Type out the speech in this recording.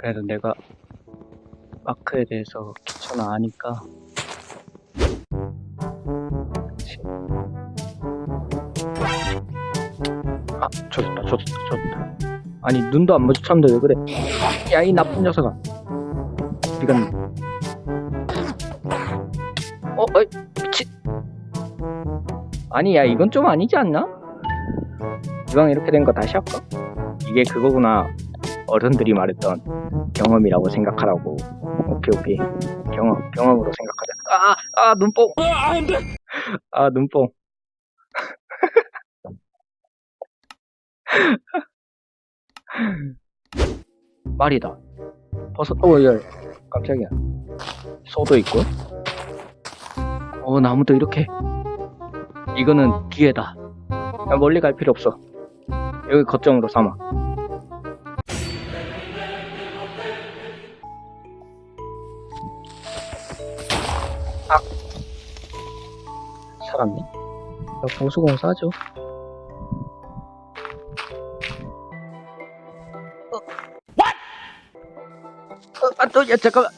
그래도 내가 마크에 대해서 기초는 아니까. 아, 젖었다, 젖었다, 젖었다. 아니, 눈도 안 마주쳤는데 왜 그래? 야, 이 나쁜 녀석아. 갔니? 어, 어이, 미친. 아니, 야, 이건 좀 아니지 않나? 이왕 이렇게 된 거 다시 할까? 이게 그거구나. 어른들이 말했던 경험이라고 생각하라고. 오케이, 오케이. 경험, 경험으로 생각하자. 아, 아, 눈뽕. 아, 눈뽕. 말이다. 버섯, 어, 야, 깜짝이야. 소도 있고. 어, 나무도 이렇게. 이거는 기회다. 야, 멀리 갈 필요 없어. 여기 거점으로 삼아. 아. 살았네. 야, 보수공 사죠. 어. 어, 아, 또, 야, 잠깐만.